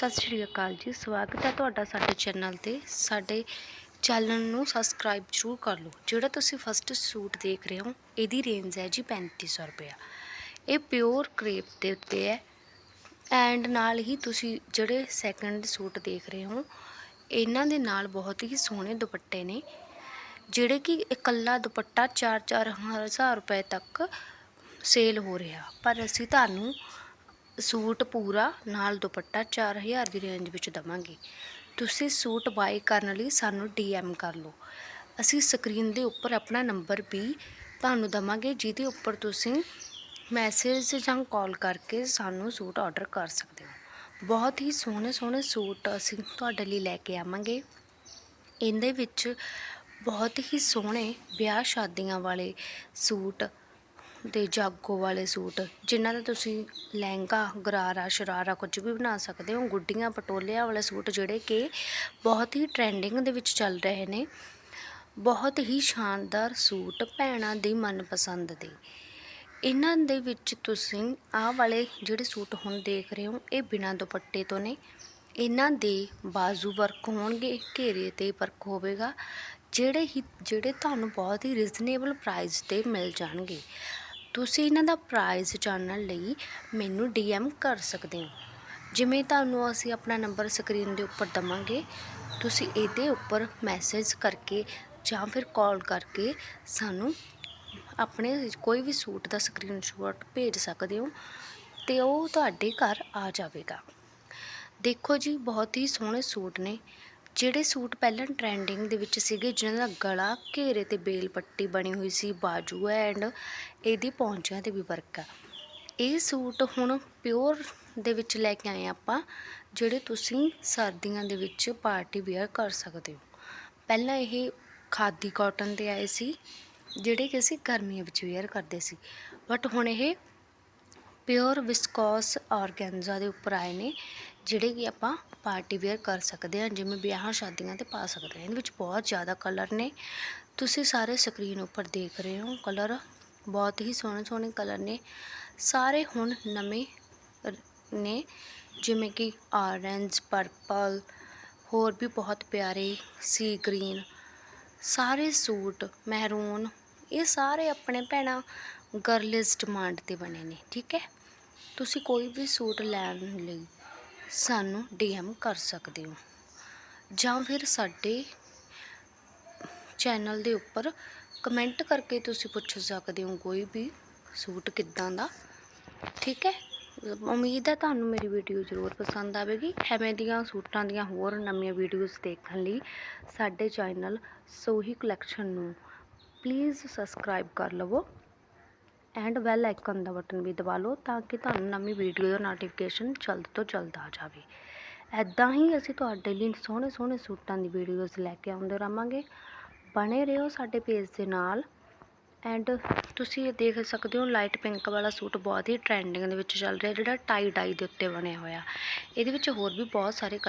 ਸਤਿ ਸ਼੍ਰੀ ਅਕਾਲ ਜੀ, ਸਵਾਗਤ ਹੈ ਤੁਹਾਡਾ ਸਾਡੇ ਚੈਨਲ ਤੇ। ਸਾਡੇ ਚੈਨਲ ਨੂੰ ਸਬਸਕ੍ਰਾਈਬ ਜ਼ਰੂਰ ਕਰ ਲਓ। ਜਿਹੜਾ ਤੁਸੀਂ ਫਸਟ ਸੂਟ ਦੇਖ ਰਹੇ ਹੋ, ਇਹਦੀ ਰੇਂਜ ਹੈ ਜੀ 3500 ਰੁਪਇਆ। ਇਹ ਪਿਓਰ ਕ੍ਰੇਪ ਦੇ ਉੱਤੇ ਹੈ। ਐਂਡ ਨਾਲ ਹੀ ਤੁਸੀਂ ਜਿਹੜੇ ਸੈਕੰਡ ਸੂਟ ਦੇਖ ਰਹੇ ਹੋ, ਇਹਨਾਂ ਦੇ ਨਾਲ ਬਹੁਤ ਹੀ ਸੋਹਣੇ ਦੁਪੱਟੇ ਨੇ। ਜਿਹੜੇ ਕਿ ਇਕੱਲਾ ਦੁਪੱਟਾ 4-4 ਹਜ਼ਾਰ ਰੁਪਏ ਤੱਕ ਸੇਲ ਹੋ ਰਿਹਾ। ਪਰ ਅਸੀਂ ਤੁਹਾਨੂੰ ਸੂਟ ਪੂਰਾ, ਨਾਲ ਦੁਪੱਟਾ 4000 ਦੀ ਰੇਂਜ ਵਿੱਚ ਦਵਾਂਗੇ। ਤੁਸੀਂ ਸੂਟ ਬਾਏ ਕਰਨ ਲਈ ਸਾਨੂੰ ਡੀਐਮ ਕਰ ਲਓ। ਅਸੀਂ ਸਕਰੀਨ ਦੇ ਉੱਪਰ ਆਪਣਾ ਨੰਬਰ ਵੀ ਤੁਹਾਨੂੰ ਦਵਾਂਗੇ, ਜਿਹਦੇ ਉੱਪਰ ਤੁਸੀਂ ਮੈਸੇਜ ਜਾਂ ਕਾਲ ਕਰਕੇ ਸਾਨੂੰ ਸੂਟ ਆਰਡਰ ਕਰ ਸਕਦੇ ਹੋ। ਬਹੁਤ ਹੀ ਸੋਹਣੇ ਸੋਹਣੇ ਸੂਟ ਅਸੀਂ ਤੁਹਾਡੇ ਲਈ ਲੈ ਕੇ ਆਵਾਂਗੇ। ਇਹਦੇ ਵਿੱਚ ਬਹੁਤ ਹੀ ਸੋਹਣੇ ਵਿਆਹ ਸ਼ਾਦੀਆਂ ਵਾਲੇ ਸੂਟ ਦੇ ਜਾਗੋ ਵਾਲੇ ਸੂਟ, ਜਿਨ੍ਹਾਂ ਦਾ ਤੁਸੀਂ ਲਹਿੰਗਾ, ਗਰਾਰਾ, ਸ਼ਰਾਰਾ ਕੁਝ ਵੀ ਬਣਾ ਸਕਦੇ ਹੋ, ਗੁੱਡੀਆਂ, ਪਟੋਲਿਆਂ ਵਾਲੇ ਸੂਟ ਜਿਹੜੇ ਕਿ ਬਹੁਤ ਹੀ ਟ੍ਰੈਂਡਿੰਗ ਦੇ ਵਿੱਚ ਚੱਲ ਰਹੇ ਨੇ। ਬਹੁਤ ਹੀ ਸ਼ਾਨਦਾਰ ਸੂਟ ਭੈਣਾਂ ਦੀ ਮਨਪਸੰਦ ਦੇ। ਇਹਨਾਂ ਦੇ ਵਿੱਚ ਤੁਸੀਂ ਆਹ ਵਾਲੇ ਜਿਹੜੇ ਸੂਟ ਹੁਣ ਦੇਖ ਰਹੇ ਹੋ, ਇਹ ਬਿਨਾਂ ਦੁਪੱਟੇ ਤੋਂ ਨੇ। ਇਹਨਾਂ ਦੇ ਬਾਜ਼ੂ ਵਰਕ ਹੋਣਗੇ, ਘੇਰੇ ਤੇ ਵਰਕ ਹੋਵੇਗਾ, ਜਿਹੜੇ ਹੀ, ਜਿਹੜੇ ਤੁਹਾਨੂੰ ਬਹੁਤ ਹੀ ਰੀਜ਼ਨੇਬਲ ਪ੍ਰਾਈਸ ਤੇ ਮਿਲ ਜਾਣਗੇ। ਤੁਸੀਂ ਇਹਨਾਂ ਦਾ ਪ੍ਰਾਈਸ ਜਾਣਨ ਲਈ ਮੈਨੂੰ ਡੀਐਮ ਕਰ ਸਕਦੇ ਹੋ। ਜਿਵੇਂ ਤੁਹਾਨੂੰ ਅਸੀਂ ਆਪਣਾ ਨੰਬਰ ਸਕਰੀਨ ਦੇ ਉੱਪਰ ਦਵਾਂਗੇ, ਤੁਸੀਂ ਇਹਦੇ ਉੱਪਰ ਮੈਸੇਜ ਕਰਕੇ ਜਾਂ ਫਿਰ ਕਾਲ ਕਰਕੇ ਸਾਨੂੰ ਆਪਣੇ ਕੋਈ ਵੀ ਸੂਟ ਦਾ ਸਕਰੀਨਸ਼ਾਟ ਭੇਜ ਸਕਦੇ ਹੋ ਤੇ ਉਹ ਤੁਹਾਡੇ ਘਰ ਆ ਜਾਵੇਗਾ। ਦੇਖੋ ਜੀ, ਬਹੁਤ ਹੀ ਸੋਹਣੇ ਸੂਟ ਨੇ। ਜਿਹੜੇ ਸੂਟ ਪਹਿਲਾਂ ਟ੍ਰੈਂਡਿੰਗ ਦੇ ਵਿੱਚ ਸੀਗੇ, ਜਿਨ੍ਹਾਂ ਦਾ ਗਲਾ ਘੇਰੇ ਤੇ ਬੇਲ ਪੱਟੀ ਬਣੀ ਹੋਈ ਸੀ, ਬਾਜੂ ਹੈ ਐਂਡ ਇਹਦੀ ਪੌਂਚਿਆਂ ਤੇ ਵੀ ਵਰਕ ਆ। ਇਹ ਸੂਟ ਹੁਣ ਪਿਓਰ ਦੇ ਵਿੱਚ ਲੈ ਕੇ ਆਏ ਆਪਾਂ, ਜਿਹੜੇ ਤੁਸੀਂ ਸਰਦੀਆਂ ਦੇ ਵਿੱਚ ਪਾਰਟੀ ਵੇਅਰ ਕਰ ਸਕਦੇ ਹੋ। ਪਹਿਲਾਂ ਇਹ ਖਾਦੀ ਕਾਟਨ ਦੇ ਆਏ ਸੀ, ਜਿਹੜੇ ਕਿ ਅਸੀਂ ਗਰਮੀਆਂ ਵਿੱਚ ਵੇਅਰ ਕਰਦੇ ਸੀ। ਬਟ ਹੁਣ ਇਹ ਪਿਓਰ ਵਿਸਕੋਸ ਆਰਗੈਂਜ਼ਾ ਦੇ ਉੱਪਰ ਆਏ ਨੇ ਜਿਹੜੇ ਕਿ ਆਪਾਂ ਪਾਰਟੀ ਵੇਅਰ ਕਰ ਸਕਦੇ ਹਾਂ, ਜਿਵੇਂ ਵਿਆਹਾਂ, ਸ਼ਾਦੀਆਂ ਤੇ ਪਾ ਸਕਦੇ ਹਾਂ। ਇਹਦੇ ਵਿੱਚ ਬਹੁਤ ਜ਼ਿਆਦਾ ਕਲਰ ਨੇ। ਤੁਸੀਂ ਸਾਰੇ ਸਕਰੀਨ ਉੱਪਰ ਦੇਖ ਰਹੇ ਹੋ, ਕਲਰ ਬਹੁਤ ਹੀ ਸੋਹਣੇ ਸੋਹਣੇ ਕਲਰ ਨੇ। ਸਾਰੇ ਹੁਣ ਨਵੇਂ ਨੇ, ਜਿਵੇਂ ਕਿ ਔਰੇਂਜ ਪਰਪਲ ਹੋਰ ਵੀ ਬਹੁਤ ਪਿਆਰੇ ਸੀ ਗ੍ਰੀਨ ਸਾਰੇ ਸੂਟ ਮਹਿਰੂਨ ਇਹ ਸਾਰੇ ਆਪਣੇ ਭੈਣਾਂ ਗਰਲਸ ਡਿਮਾਂਡ ਤੇ ਬਣੇ ਨੇ, ਠੀਕ ਹੈ? ਤੁਸੀਂ ਕੋਈ ਵੀ ਸੂਟ ਲੈਣ ਲਈ ਸਾਨੂੰ ਡੀਐਮ ਕਰ ਸਕਦੇ ਹੋ। ਜਾਂ ਫਿਰ ਸਾਡੇ ਚੈਨਲ ਦੇ ਉੱਪਰ ਕਮੈਂਟ ਕਰਕੇ ਤੁਸੀਂ ਪੁੱਛ ਸਕਦੇ ਹੋ ਕੋਈ ਵੀ ਸੂਟ ਕਿੱਦਾਂ ਦਾ। ਠੀਕ ਹੈ? ਉਮੀਦ ਹੈ ਤੁਹਾਨੂੰ ਮੇਰੀ ਵੀਡੀਓ ਜ਼ਰੂਰ ਪਸੰਦ ਆਵੇਗੀ। ਐਵੇਂ ਦੀਆਂ ਸੂਟਾਂ ਦੀਆਂ ਹੋਰ ਨਵੀਆਂ ਵੀਡੀਓਜ਼ ਦੇਖਣ ਲਈ ਸਾਡੇ ਚੈਨਲ ਸੋਹੀ ਕਲੈਕਸ਼ਨ ਨੂੰ ਪਲੀਜ਼ ਸਬਸਕ੍ਰਾਈਬ ਕਰ ਲਵੋ। ਐਂਡ ਬੈਲ ਆਈਕਨ ਦਾ ਬਟਨ ਵੀ ਦਬਾ ਲਓ ਤਾਂ ਕਿ ਤੁਹਾਨੂੰ ਨਵੀਂ ਵੀਡੀਓ ਦਾ ਨੋਟੀਫਿਕੇਸ਼ਨ ਜਲਦ ਤੋਂ ਜਲਦ ਆ ਜਾਵੇ। ਐਦਾਂ ਹੀ ਅਸੀਂ ਤੁਹਾਡੇ ਲਈ ਸੋਹਣੇ ਸੋਹਣੇ ਸੂਟਾਂ ਦੀ ਵੀਡੀਓਜ਼ ਲੈ ਕੇ ਆਉਂਦੇ ਰਹਾਂਗੇ। ਬਣੇ ਰਹੋ ਸਾਡੇ ਪੇਜ ਦੇ ਨਾਲ। ਐਂਡ ਤੁਸੀਂ ਇਹ ਦੇਖ ਸਕਦੇ ਹੋ ਲਾਈਟ ਪਿੰਕ ਵਾਲਾ ਸੂਟ ਬਹੁਤ ਹੀ ਟ੍ਰੈਂਡਿੰਗ ਦੇ ਵਿੱਚ ਚੱਲ ਰਿਹਾ ਜਿਹੜਾ ਟਾਈ ਡਾਈ ਦੇ ਉੱਤੇ ਬਣਿਆ ਹੋਇਆ। ਇਹਦੇ ਵਿੱਚ ਹੋਰ ਵੀ ਬਹੁਤ ਸਾਰੇ